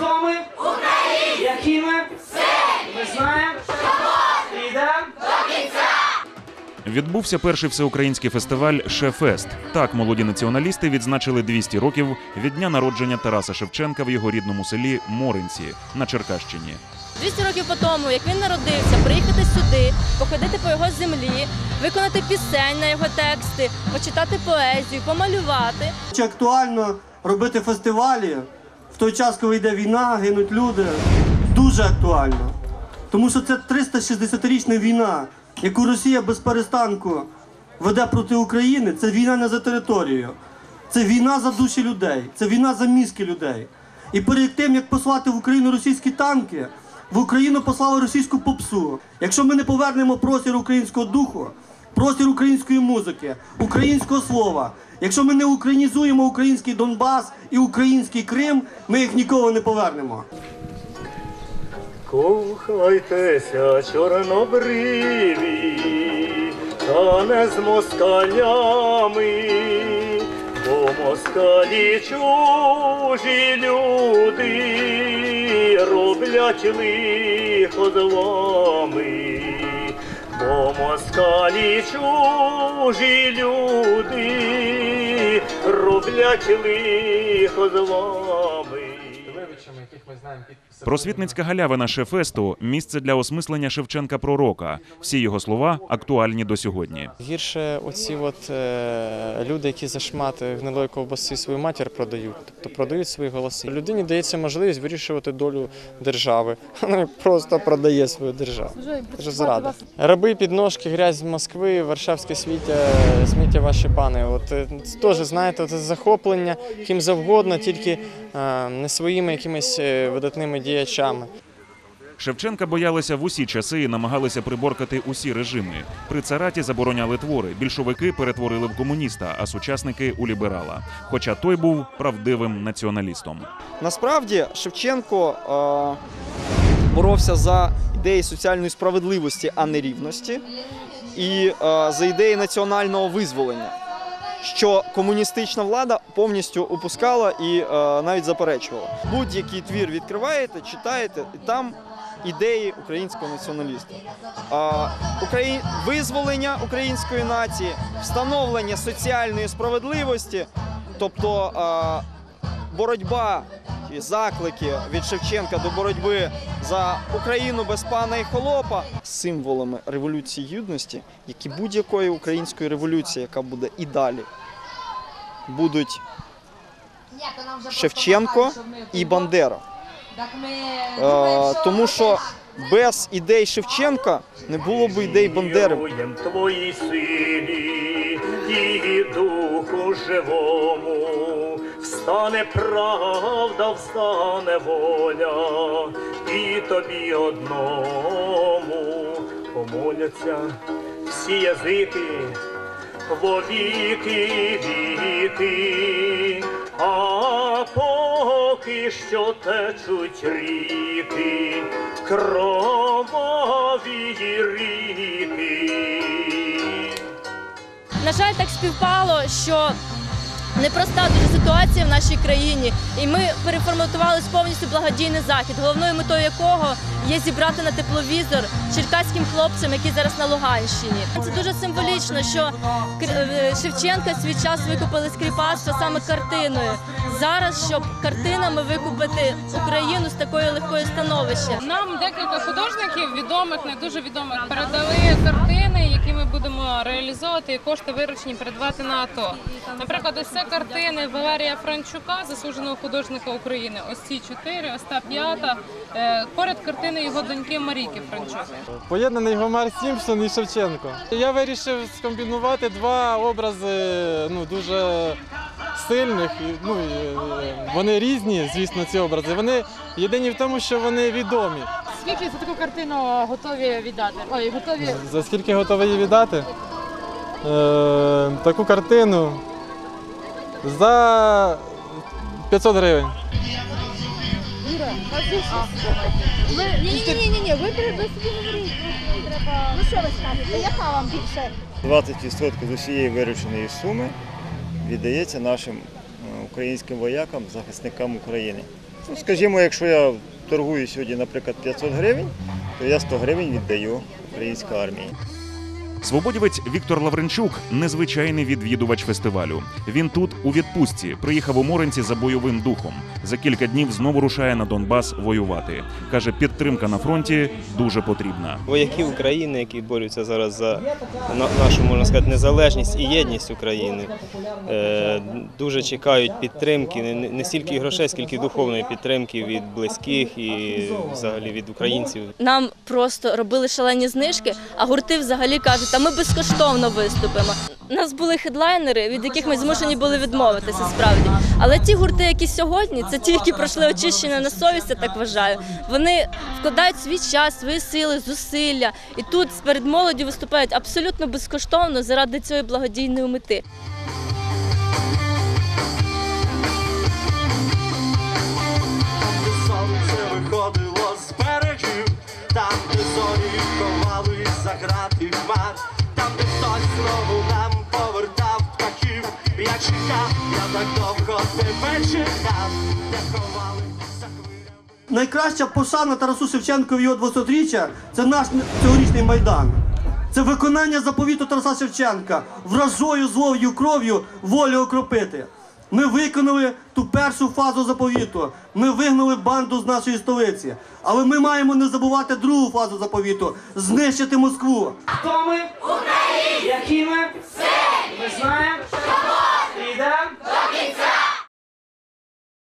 Хто ми? Українці! Які ми? Сильні! Ми знаємо, що йдемо Відбувся перший всеукраїнський фестиваль Шефест. Так молоді націоналісти відзначили 200 років від дня народження Тараса Шевченка в його рідному селі Моринці на Черкащині. 200 років по тому, як він народився, приїхати сюди, походити по його землі, виконати пісень на його тексти, почитати поезію, помалювати. Чи актуально робити фестивалі в той час, коли йде війна, гинуть люди? Дуже актуально. Тому що це 360-річна війна, яку Росія без перестанку веде проти України. Це війна не за територію. Це війна за душі людей, це війна за мізки людей. І перед тим, як послати в Україну російські танки, в Україну послали російську попсу. Якщо ми не повернемо простір українського духу, простір української музики, українського слова, якщо ми не українізуємо український Донбас і український Крим, ми їх ніколи не повернемо. Кохайтеся, чорнобриві, та не з москалями, бо москалі чужі люди роблять лихо з вами, бо москалі чужі люди роблять лихо з вами. Левичами, яких ми знаємо під Просвітницька галявина Шефесту місце для осмислення Шевченка пророка. Всі його слова актуальні до сьогодні. Гірше оці от е, люди, які за шмати гнилої ковбаси свою матір продають, тобто продають свої голоси. Людині дається можливість вирішувати долю держави. Вона просто продає свою державу. Це зрада. Раби підножки, грязь з Москви, Варшавське свіття, сміття ваші пани. От е, теж знаєте, це захоплення ким завгодно, тільки не своїми якимись е, видатними діячами. Шевченка боялися в усі часи і намагалися приборкати усі режими. При цараті забороняли твори. Більшовики перетворили в комуніста, а сучасники у ліберала. Хоча той був правдивим націоналістом. Насправді Шевченко е, боровся за ідеї соціальної справедливості, а не рівності, і е, за ідеї національного визволення, що комуністична влада повністю опускала і е, навіть заперечувала. Будь-який твір відкриваєте, читаєте, і там ідеї українського націоналіста. Визволення української нації, встановлення соціальної справедливості, тобто боротьба і заклики від Шевченка до боротьби за Україну без пана і холопа символами революції гідності, як і будь-якої української революції, яка буде і далі, будуть Шевченко і Бандера. Е, тому що без ідей Шевченка не було б ідей Бандери. Твої силі і духу живому, встане правда, встане воля, і тобі одному помоляться всі язики во віки віки, а поки що течуть ріки, кроваві ріки. На жаль, так співпало, що непроста дуже ситуація в нашій країні, і ми переформатували повністю благодійний захід, головною метою якого є зібрати на тепловізор черкаським хлопцям, які зараз на Луганщині. Це дуже символічно, що е, Шевченка свій час викупили з саме картиною. Зараз, щоб картинами викупити Україну з такої легкої становища. Нам декілька художників, відомих, не дуже відомих, передали картини, будемо реалізовувати і кошти виручені передавати на АТО. Наприклад, ось це картини Валерія Франчука, заслуженого художника України. Ось ці чотири, ось та п'ята. Е, Поряд картини його доньки Марійки Франчук. Поєднаний Гомер Сімпсон і Шевченко. Я вирішив скомбінувати два образи ну, дуже сильних. Ну, е, вони різні, звісно, ці образи. Вони єдині в тому, що вони відомі. Скільки за таку картину готові віддати? Ой, готові За скільки готові її віддати? Е, таку картину за 500 гривень. Ні, ні, ні, ні, ні, ви, ви собі говоріть. Треба. Ну що ви скажете? Яка вам більше? 20% з усієї вирученої суми віддається нашим е, українським воякам, захисникам України. Ну, скажімо, якщо я торгую сьогодні, наприклад, 500 гривень, то я 100 гривень віддаю українській армії. Свободівець Віктор Лавренчук незвичайний відвідувач фестивалю. Він тут у відпустці, приїхав у Моренці за бойовим духом. За кілька днів знову рушає на Донбас воювати. каже, підтримка на фронті дуже потрібна. Вояки України, які борються зараз за нашу можна сказати незалежність і єдність України, е, дуже чекають підтримки, не, не стільки грошей, скільки духовної підтримки від близьких і взагалі від українців. Нам просто робили шалені знижки, а гурти взагалі кажуть, та ми безкоштовно виступимо. У нас були хедлайнери, від яких ми змушені були відмовитися справді. Але ті гурти, які сьогодні, це ті, які пройшли очищення на совість, я так вважаю. Вони вкладають свій час, свої сили, зусилля. І тут перед молоддю виступають абсолютно безкоштовно заради цієї благодійної мети. Хмар, там, де хтось знову нам повертав птахів. Я чекав, я так довго тебе чекав, де ховали за Найкраща пошана Тарасу Шевченку в його 200-річчя – це наш цьогорічний майдан. Це виконання заповіту Тараса Шевченка вражою злою кров'ю волю окропити. Ми виконали ту першу фазу заповіту. Ми вигнали банду з нашої столиці. Але ми маємо не забувати другу фазу заповіту знищити Москву. Хто ми? Україні! Які ми? Ми знаємо,